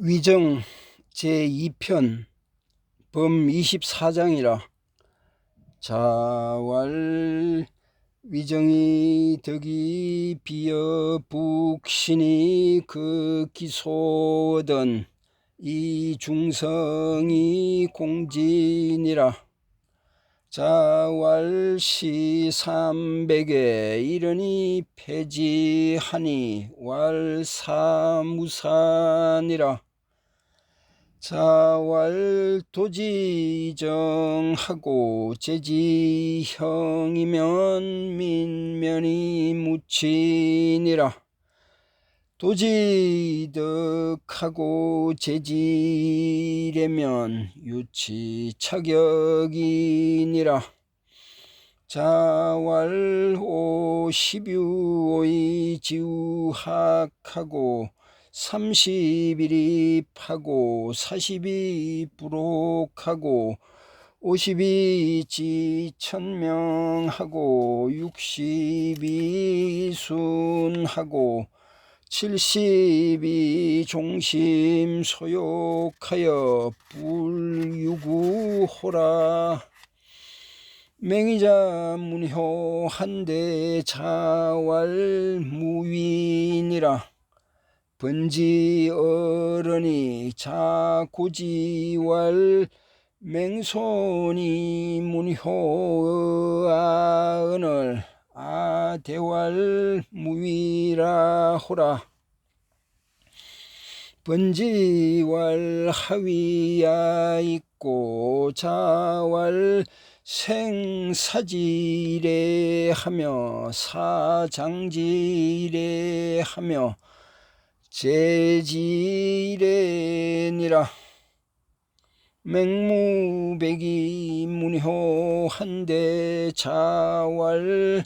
위정 제2편 범 24장이라 자왈 위정이 덕이 비어 북신이 그 기소든 이 중성이 공진이라 자왈시 삼백에 이르니 폐지하니 왈사무산이라 자왈 도지정하고 제지형이면 민면이 묻히니라. 도지덕하고 제지래면 유치 차격이니라. 자왈 오십유오이 지우학하고 삼십일이 파고 사십이 부록하고 오십이 지천명하고 육십이 순하고 칠십이 종심 소욕하여 불유구호라. 맹의자 문효 한대 자왈 무윈이라 번지 어른이 자고지왈 맹손이 문효아은을 아대왈 무위라 호라. 번지왈 하위야 있고 자왈 생사지래 하며 사장지래 하며 제지래니라. 맹무백이 문효한대 자왈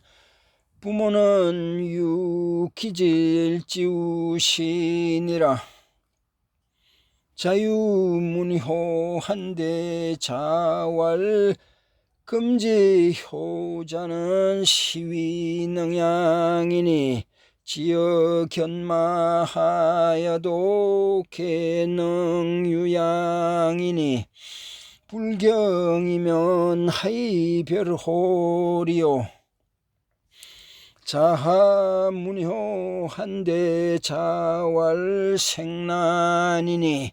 부모는 유기질지우시니라. 자유문효한대 자왈 금지효자는 시위능양이니 지어 견마하여도 개능 유양이니 불경이면 하이별홀이요. 자하문효 한대 자왈 생난이니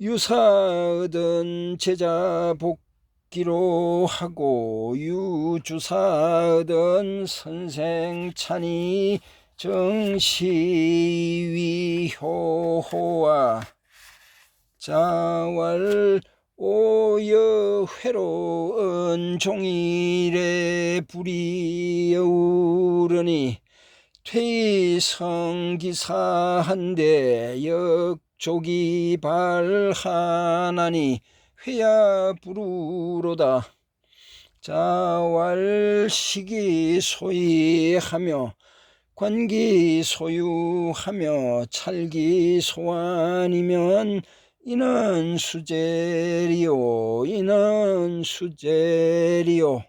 유사얻은 제자 복기로 하고 유주사얻은 선생 찬이 정시위효호와 자왈 오여회로은 종일에 불이 여우르니 퇴성기사한데 역족이 발하나니 회야 부르로다. 자왈 시기 소이하며 관기 소유하며 찰기 소환이면 이는 수제리요 이는 수제리요.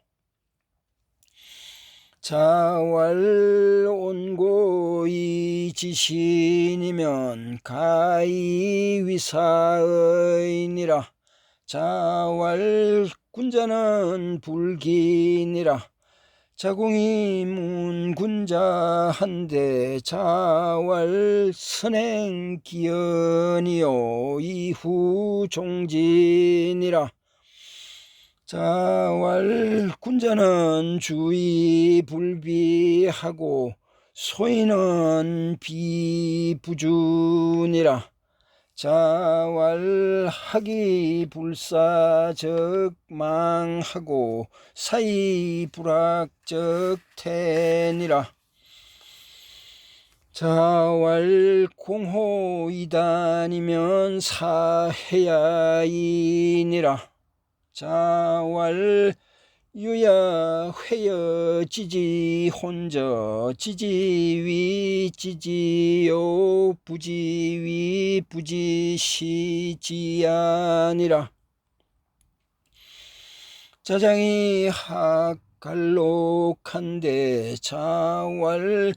자왈 온고이 지신이면 가이 위사의니라. 자왈 군자는 불기니라 자궁이 문군자 한대 자왈 선행 기연이요. 이후 종진이라. 자왈 군자는 주의 불비하고 소인은 비부준이라 자왈 하기 불사적 망하고 사이 불악적 태니라. 자왈 공호이단이면 사해야이니라. 자왈 유야 회여 지지 혼저 지지위 지지요 부지위 부지시지아니라. 자장이 학갈록한데 자왈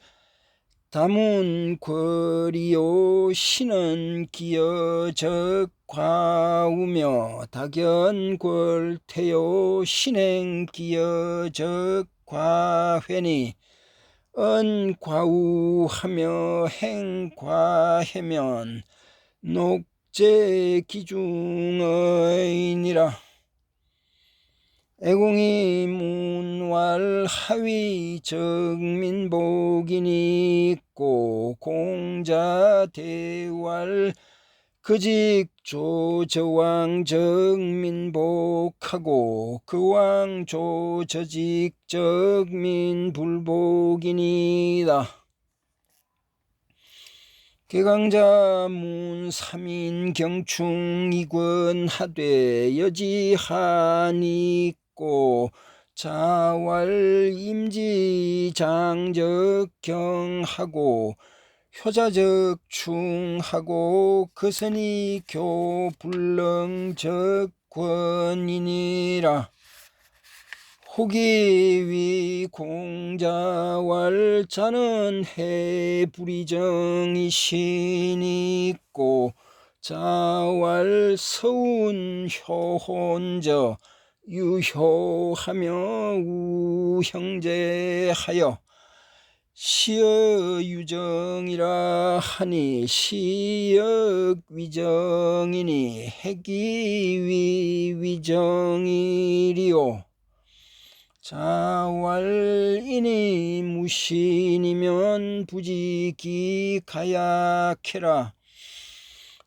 담은 권리요 신은 기여적 과우며 dak연골태요 신행 기여적 과회니 언과우하며 행과해면 녹제 기중의니라 애공이 문왈 하위 정민복인이 있고 공자 대왈 그직 조저왕 정민복하고 그왕 조저직 적민불복이니이다. 개강자 문 삼인 경충 이권 하되 여지하니 있고 자왈 임지 장적 경하고 효자적 충하고 그선이 교불능적 권이니라. 호기위 공자왈 자는 해불이정이 신이 있고 자왈 서운 효혼저 유효하며 우형제하여 시역 유정이라 하니 시역 위정이니 해기위 위정이리요. 자왈이니 무신이면 부지기 가약해라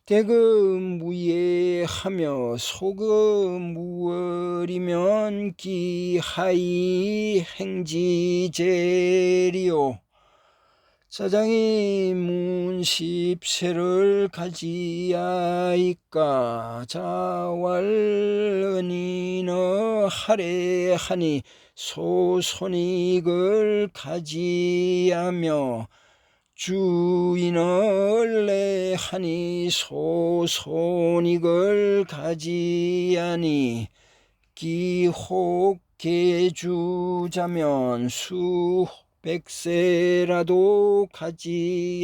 대금 무예하며 소금 무월이면 기하이 행지제리요. 사장이 문십세를 가지야이까 자왈은이너 하래하니 소손익을 가지하며 주인을 내 하니 소손익을 가지하니. 기혹해 주자면 수백세라도 가지하니라.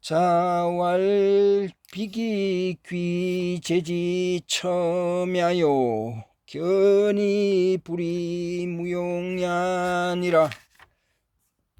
자왈 비기 귀제지 첨야요. 견이 불이 무용야니라